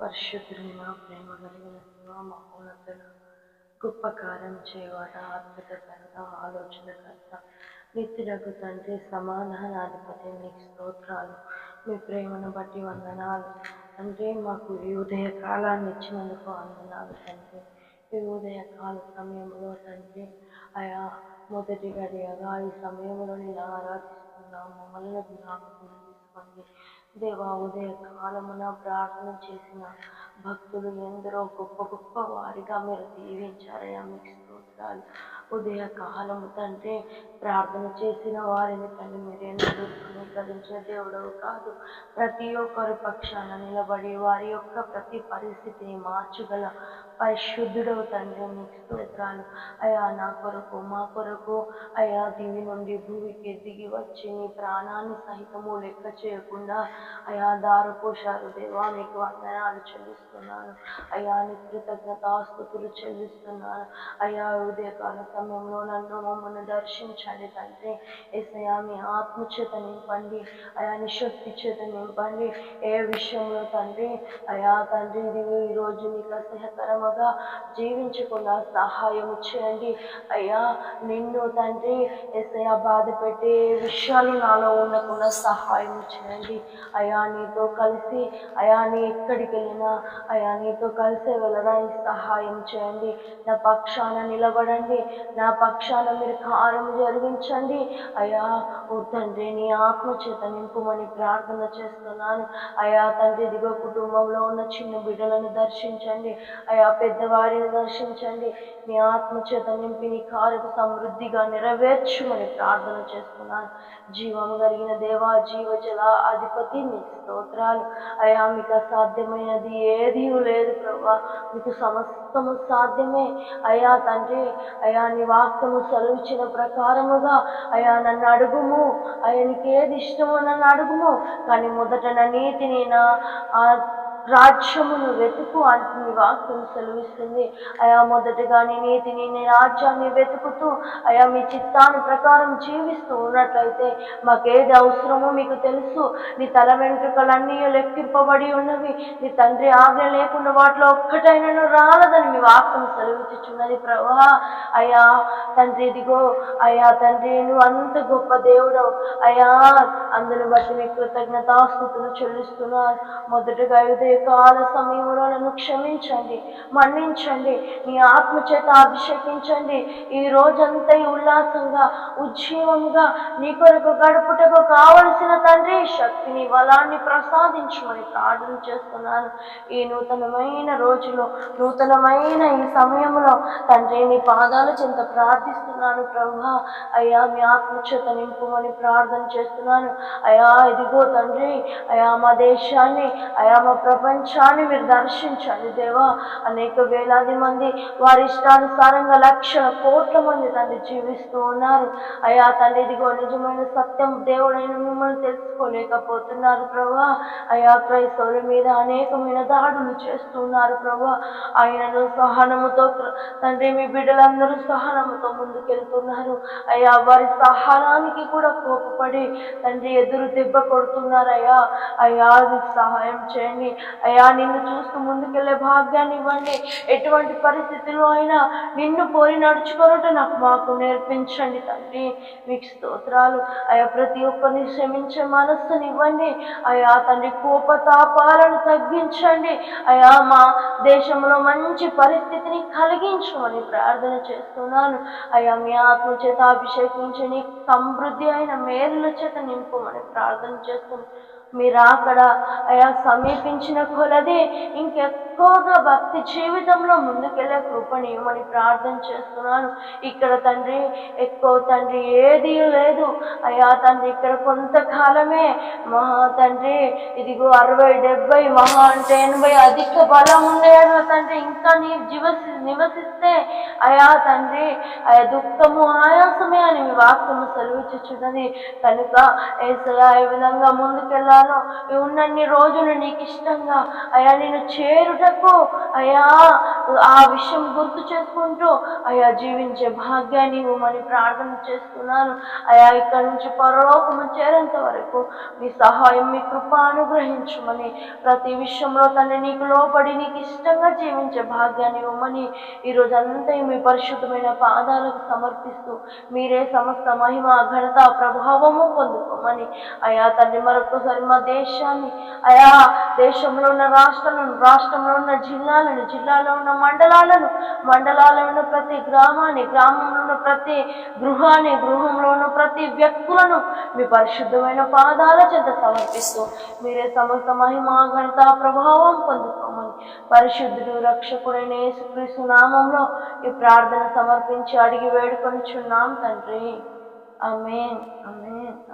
పరిశుద్ధులైన ప్రేమ కలిగిన శివ మహోన్నతుల గొప్ప కార్యం చేయవాడ అద్భుతకర్త ఆలోచనకర్త నిత్యులకు తండ్రి సమాధానాధిపతి మీకు స్తోత్రాలు. మీ ప్రేమను బట్టి వందనాలు. అంటే మాకు ఈ ఉదయ కాలాన్ని ఇచ్చినందుకు వందనాలు తండ్రి. ఈ ఉదయ కాల సమయంలో తండ్రి ఆయా మొదటి గడియగా ఈ సమయంలో నేను ఆరాధిస్తున్నాము. మమ్మల్ని జ్ఞాపకం తీసుకోండి దేవా ఉదయ కాలమున ప్రార్థన చేసిన భక్తులు ఎందరో గొప్ప గొప్ప వారిగా మీరు దీవించారయ్యా మీకు స్తోత్రాలు. ఉదయ కాలము తండ్రి ప్రార్థన చేసిన వారిని తండ్రి మీరు ధృవీకరించే దేవుడవు కాదు. ప్రతి ఒక్కరి పక్షాన నిలబడి వారి యొక్క ప్రతి పరిస్థితిని మార్చగల పరిశుద్ధుడవు తండ్రి మీకు స్తోత్రాలు. అయా నా కొరకు మా కొరకు అయా దివి నుండి భూమికి దిగి వచ్చి నీ ప్రాణాన్ని సహితము లెక్క చేయకుండా అయా దారపోశారు దేవా మీకు వందనాలు చెల్లిస్తున్నాను అయ్యా నీ కృతజ్ఞతాస్తుతులు చెల్లిస్తున్నాను. అయ్యా ఉదయకాల సమయంలో నన్ను మమ్మల్ని దర్శించండి తండ్రి. ఏసయా మీ ఆత్మచేత నింపండి. అయా నీ శక్తి చేత నింపండి. ఏ విషయంలో తండ్రి? అయా తండ్రి ఇది ఈ రోజు నీకు అసహ్యకరముగా జీవించకుండా సహాయం చేయండి. అయ్యా నిన్ను తండ్రి ఎసయా బాధ పెట్టే విషయాలు నాలో ఉండకుండా సహాయం చేయండి. అయా నీతో కలిసి అయా నీ ఎక్కడికి వెళ్ళినా అయా నీతో కలిసి వెళ్ళడానికి సహాయం చేయండి. నా పక్షాన నిలబడండి. నా పక్షాన మీరు కార్యం జరిగించండి. అయా ఓ తండ్రి నీ ఆత్మ చేత నింపుమని ప్రార్థన చేస్తున్నాను. అయా తండ్రి దిగో కుటుంబంలో ఉన్న చిన్న బిడ్డలను దర్శించండి. అయా పెద్దవారిని దర్శించండి. నీ ఆత్మ చేత నింపి నీ కార్యకు సమృద్ధిగా నెరవేర్చుమని ప్రార్థన చేస్తున్నాను. జీవం కలిగిన దేవా జీవజల అధిపతి మీకు స్తోత్రాలు. అయా మీకు అసాధ్యమైనది ఏదీ లేదు ప్రభా. మీకు సమస్తము సాధ్యమే. అయా తండ్రి అయా నీ వాక్యము సెలవిచ్చిన ప్రకారముగా అయా నన్ను అడుగుము. ఆయనకి ఏది ఇష్టమో నన్ను అడుగుము. కానీ మొదట నా నీతిని నా ఆ రాజ్యమును వెతుకు అని వాక్యం సెలవిస్తుంది. అయా మొదటగా నీ నీతిని నీ రాజ్యాన్ని వెతుకుతూ అయా మీ చిత్తాన్ని ప్రకారం జీవిస్తూ ఉన్నట్లయితే మాకేది అవసరమో మీకు తెలుసు. నీ తల వెంట్రుకలన్నీ లెక్కింపబడి ఉన్నవి. నీ తండ్రి ఆజ్ఞ లేకుండా వాటిలో ఒక్కటైనను రాలదని మీ వాక్యం సెలవిచ్చుచున్నది ప్రభా అయా తండ్రి ఇదిగో అయా తండ్రి నువ్వు అంత గొప్ప దేవుడవు. అయా అందును బట్టి మీకు కృతజ్ఞతాస్తుతులు చెల్లిస్తున్నాను. మొదటగా అయితే కాల సమయంలో నన్ను క్షమించండి మన్నించండి మీ ఆత్మ చేత అభిషేకించండి. ఈ రోజంతా ఉల్లాసంగా ఉజ్జీవంగా నీ కొరకు గడుపుటకు కావలసిన తండ్రి శక్తిని బలాన్ని ప్రసాదించమని ప్రార్థన చేస్తున్నాను. ఈ నూతనమైన రోజులో నూతనమైన ఈ సమయంలో తండ్రి నీ పాదాల చెంత ప్రార్థిస్తున్నాను ప్రభా. అయ్యా మీ ఆత్మ చేత నింపుమని ప్రార్థన చేస్తున్నాను. అయా ఇదిగో తండ్రి అయా మా దేశాన్ని అయా మా ప్రభు ప్రపంచాన్ని మీరు దర్శించండి దేవా. అనేక వేలాది మంది వారి ఇష్టానుసారంగా లక్షల కోట్ల మంది తండ్రి జీవిస్తూ ఉన్నారు. అయ్యా తండ్రి ఇదిగో నిజమైన సత్యం దేవుడైన మిమ్మల్ని తెలుసుకోలేకపోతున్నారు ప్రభా. అయా క్రైస్తవుల మీద అనేకమైన దాడులు చేస్తున్నారు ప్రభా. ఆయనను సహనముతో తండ్రి మీ బిడ్డలందరూ సహనముతో ముందుకెళ్తున్నారు. అయ్యా వారి సహనానికి కూడా కోపపడి తండ్రి ఎదురు దెబ్బ కొడుతున్నారయ్యా అయ్యా. సహాయం చేయండి. అయ్యా నిన్ను చూస్తూ ముందుకెళ్ళే భాగ్యాన్ని ఇవ్వండి. ఎటువంటి పరిస్థితిలో అయినా నిన్ను పోయి నడుచుకొనుట నాకు మాకు నేర్పించండి తండ్రి. మీకు స్తోత్రాలు. అయ్యా ప్రతి ఒక్కరిని క్షమించే మనస్సుని ఇవ్వండి. అయ్యా తండ్రి కోపతాపాలను తగ్గించండి. అయ్యా మా దేశంలో మంచి పరిస్థితిని కలిగించమని ప్రార్థన చేస్తున్నాను. అయ్యా మీ ఆత్మ చేత అభిషేకించని సమృద్ధి అయిన మేలుల చేత నింపమని ప్రార్థన చేస్తున్నాను. మీరు అక్కడ అయా సమీపించిన కొలది ఇంకెక్కువగా భక్తి జీవితంలో ముందుకెళ్ళే కృపని ఇవ్వమని ప్రార్థన చేస్తున్నాను. ఇక్కడ తండ్రి ఎక్కువ తండ్రి ఏది లేదు. అయ్యా తండ్రి ఇక్కడ కొంతకాలమే మహా తండ్రి. ఇదిగో అరవై డెబ్బై మహా అంటే ఎనభై అధిక బలం ఉండే తండ్రి ఇంకా నీ జీవసి నివసిస్తే అయా తండ్రి ఆయా దుఃఖము ఆయాసమే అని మీ వాక్యము సెలవిచ్చుచున్నది. కనుక ఏసయా ఏ విధంగా ముందుకెళ్ళాలో ఉన్నన్ని రోజులు నీకు ఇష్టంగా అయా నేను చేరుటకు అయా ఆ విషయం గుర్తు చేసుకుంటూ అయా జీవించే భాగ్యాన్ని ఇవ్వమని ప్రార్థన చేస్తున్నాను. అయా ఇక్కడ నుంచి పరలోకము చేరేంత వరకు మీ సహాయం మీ కృప అనుగ్రహించమని ప్రతి విషయంలో తన నీకు లోబడి నీకు ఇష్టంగా జీవించే భాగ్యాన్ని ఇవ్వమని ఈరోజు అంతా మీ పరిశుద్ధమైన పాదాలకు సమర్పిస్తూ మీరే సమస్త మహిమ ఘనత ప్రభావము పొందుకోమని అయా తల్లి మరొకసారి మా దేశాన్ని అయా దేశంలో ఉన్న రాష్ట్రాలను రాష్ట్రంలో ఉన్న జిల్లాలను జిల్లాలో ఉన్న మండలాలను మండలాల్లో ఉన్న ప్రతి గ్రామాన్ని గ్రామంలో ఉన్న ప్రతి గృహాన్ని గృహంలో ఉన్న ప్రతి వ్యక్తులను మీ పరిశుద్ధమైన పాదాల చేత సమర్పిస్తూ మీరే సమస్త మహిమా ఘనత ప్రభావం పొందుకోమని పరిశుద్ధుడు రక్షకుడైన యేసుక్రీస్తు నామంలో ఈ ప్రార్థన సమర్పించి అడిగి వేడుకొనిచున్నాం తండ్రి. అమేన్ అమేన్